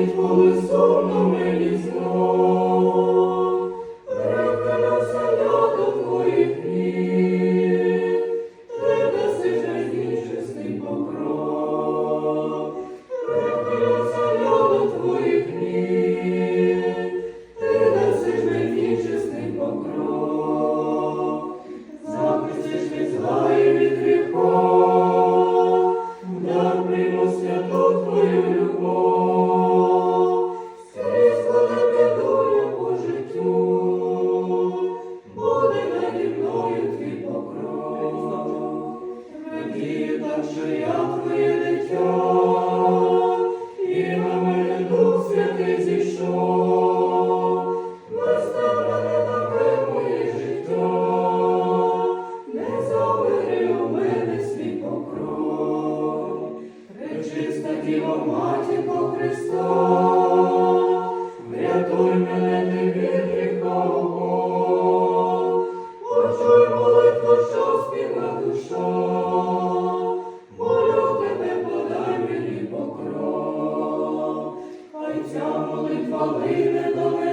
ніч, коли сумно мені знов, прикрився я до твоїх ніг, ти несиш найнічистий покров, прикрився я до твоїх ніг, ти несиш найнічистий покров, захистиш від і від гріхов, дар примуся до твоєї. покров, тоді так, що дитя, і на мене дух святий зійшов, наставляє таке моє життя, не забери у мене свій покров, причиста діва матір по Христа. Молитва лине до небес,